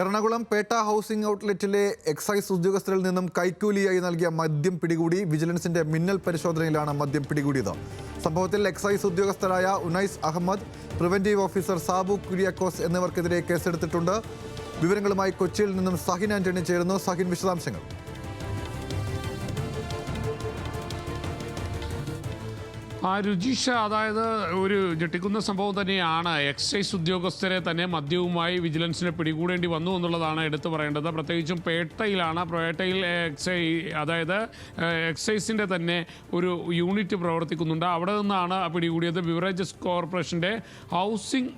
Ernakulam Petta housing ഔട്ട്ലെറ്റിലെ excise ഉദ്യോഗസ്ഥരിൽ നിന്നും കൈക്കൂലിയായി നൽകിയ മദ്യം പിടികൂടി വിജിലൻസിന്റെ മിന്നൽ പരിശോധനയിലാണ് മദ്യം പിടികൂടിയത്. സംഭവത്തിൽ എക്സൈസ് ഉദ്യോഗസ്ഥരായ ഉനൈസ് അഹമ്മദ് പ്രിവന്റീവ് ഓഫീസർ സാബു കുര്യാക്കോസ് എന്നിവർക്കെതിരെ കേസെടുത്തിട്ടുണ്ട്. വിവരങ്ങളുമായി കൊച്ചിയിൽ നിന്നും സഹിൻ ആന്റണി ചേരുന്നു. സഹിൻ വിശദാംശങ്ങൾ. ആ രുചിഷ അതായത് ഒരു ഞെട്ടിക്കുന്ന സംഭവം തന്നെയാണ്. എക്സൈസ് ഉദ്യോഗസ്ഥരെ തന്നെ മദ്യവുമായി വിജിലൻസിനെ പിടികൂടേണ്ടി വന്നു എന്നുള്ളതാണ് എടുത്തു പറയേണ്ടത്. പ്രത്യേകിച്ചും പേട്ടയിലാണ് പേട്ടയിൽ എക്സൈ അതായത് എക്സൈസിന്റെ തന്നെ ഒരു യൂണിറ്റ് പ്രവർത്തിക്കുന്നുണ്ട്. അവിടെ നിന്നാണ് പിടികൂടിയത് ബിവറേജസ് കോർപ്പറേഷന്റെ ഹൗസിംഗ്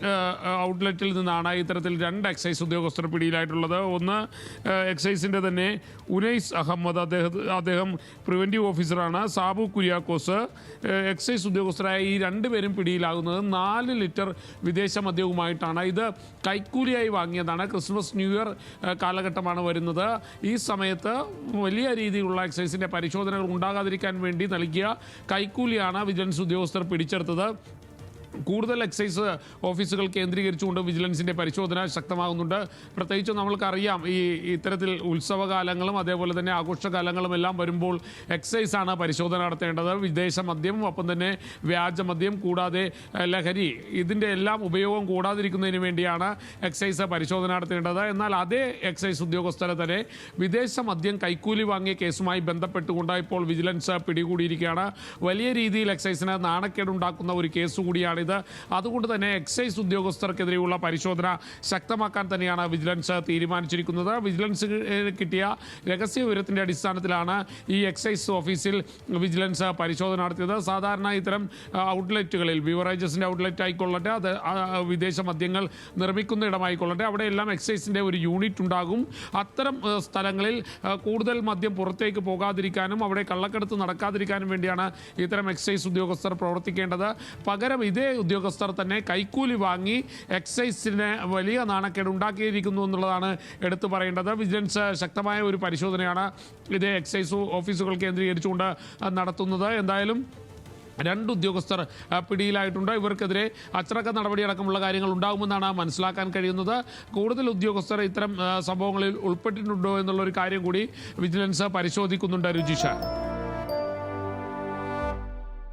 ഔട്ട്ലെറ്റിൽ നിന്നാണ് ഇത്തരത്തിൽ രണ്ട് എക്സൈസ് ഉദ്യോഗസ്ഥർ പിടിയിലായിട്ടുള്ളത്. ഒന്ന് എക്സൈസിന്റെ തന്നെ ഉനൈസ് അഹമ്മദ് അദ്ദേഹം അദ്ദേഹം പ്രിവന്റീവ് ഓഫീസറാണ്. സാബു കുര്യാക്കോസ് ഏഹ് എക്സൈസ് ഉദ്യോഗസ്ഥരായ ഈ രണ്ടുപേരും പിടിയിലാകുന്നത് നാല് ലിറ്റർ വിദേശ മദ്യവുമായിട്ടാണ്. ഇത് കൈക്കൂലിയായി വാങ്ങിയതാണ്. ക്രിസ്മസ് ന്യൂ ഇയർ കാലഘട്ടമാണ് വരുന്നത്. ഈ സമയത്ത് വലിയ രീതിയിലുള്ള എക്സൈസിന്റെ പരിശോധനകൾ ഉണ്ടാകാതിരിക്കാൻ വേണ്ടി നൽകിയ കൈക്കൂലിയാണ് വിജിലൻസ് ഉദ്യോഗസ്ഥർ പിടിച്ചെടുത്തത്. കൂടുതൽ എക്സൈസ് ഓഫീസുകൾ കേന്ദ്രീകരിച്ചുകൊണ്ട് വിജിലൻസിന്റെ പരിശോധന ശക്തമാകുന്നുണ്ട്. പ്രത്യേകിച്ച് നമ്മൾക്കറിയാം ഈ ഇത്തരത്തിൽ ഉത്സവകാലങ്ങളും അതേപോലെ തന്നെ ആഘോഷകാലങ്ങളും എല്ലാം വരുമ്പോൾ എക്സൈസ് ആണ് പരിശോധന നടത്തേണ്ടത്. വിദേശ മദ്യം ഒപ്പം തന്നെ വ്യാജ മദ്യം കൂടാതെ ലഹരി ഇതിന്റെ എല്ലാം ഉപയോഗം കൂടാതിരിക്കുന്നതിന് വേണ്ടിയാണ് എക്സൈസ് പരിശോധന നടത്തേണ്ടത്. എന്നാൽ അതേ എക്സൈസ് ഉദ്യോഗസ്ഥരെ തന്നെ വിദേശ മദ്യം കൈക്കൂലി വാങ്ങിയ കേസുമായി ബന്ധപ്പെട്ടുകൊണ്ട് ഇപ്പോൾ വിജിലൻസ് പിടികൂടിയിരിക്കുകയാണ്. വലിയ രീതിയിൽ എക്സൈസിന് നാണക്കേടുണ്ടാക്കുന്ന ഒരു കേസ് കൂടിയാണിത് അതുകൊണ്ട് തന്നെ എക്സൈസ് ഉദ്യോഗസ്ഥർക്കെതിരെയുള്ള പരിശോധന ശക്തമാക്കാൻ തന്നെയാണ് വിജിലൻസ് തീരുമാനിച്ചിരിക്കുന്നത്. വിജിലൻസ് കിട്ടിയ രഹസ്യ വിവരത്തിന്റെ അടിസ്ഥാനത്തിലാണ് ഈ എക്സൈസ് ഓഫീസിൽ വിജിലൻസ് പരിശോധന നടത്തിയത്. സാധാരണ ഇത്തരം ഔട്ട്ലെറ്റുകളിൽ ബിവറേജസിന്റെ ഔട്ട്ലെറ്റ് ആയിക്കൊള്ളട്ടെ അത് വിദേശ മദ്യങ്ങൾ നിർമ്മിക്കുന്ന ഇടമായിക്കൊള്ളട്ടെ അവിടെയെല്ലാം എക്സൈസിന്റെ ഒരു യൂണിറ്റ് ഉണ്ടാകും. അത്തരം സ്ഥലങ്ങളിൽ കൂടുതൽ മദ്യം പുറത്തേക്ക് പോകാതിരിക്കാനും അവിടെ കള്ളക്കടത്ത് നടക്കാതിരിക്കാനും വേണ്ടിയാണ് ഇത്തരം എക്സൈസ് ഉദ്യോഗസ്ഥർ പ്രവർത്തിക്കേണ്ടത്. പകരം ഇതേ ഉദ്യോഗസ്ഥർ തന്നെ കൈക്കൂലി വാങ്ങി എക്സൈസിന് വലിയ നാണക്കേട് ഉണ്ടാക്കിയിരിക്കുന്നു എന്നുള്ളതാണ് എടുത്തു പറയേണ്ടത്. വിജിലൻസ് ശക്തമായ ഒരു പരിശോധനയാണ് ഇത് എക്സൈസ് ഓഫീസുകൾ കേന്ദ്രീകരിച്ചുകൊണ്ട് നടത്തുന്നത്. എന്തായാലും രണ്ട് ഉദ്യോഗസ്ഥർ പിടിയിലായിട്ടുണ്ട്. ഇവർക്കെതിരെ അച്ചടക്ക നടപടിയടക്കമുള്ള കാര്യങ്ങൾ ഉണ്ടാകുമെന്നാണ് മനസ്സിലാക്കാൻ കഴിയുന്നത്. കൂടുതൽ ഉദ്യോഗസ്ഥർ ഇത്തരം സംഭവങ്ങളിൽ ഉൾപ്പെട്ടിട്ടുണ്ടോ എന്നുള്ളൊരു കാര്യം കൂടി വിജിലൻസ് പരിശോധിക്കുന്നുണ്ട് രുചിഷ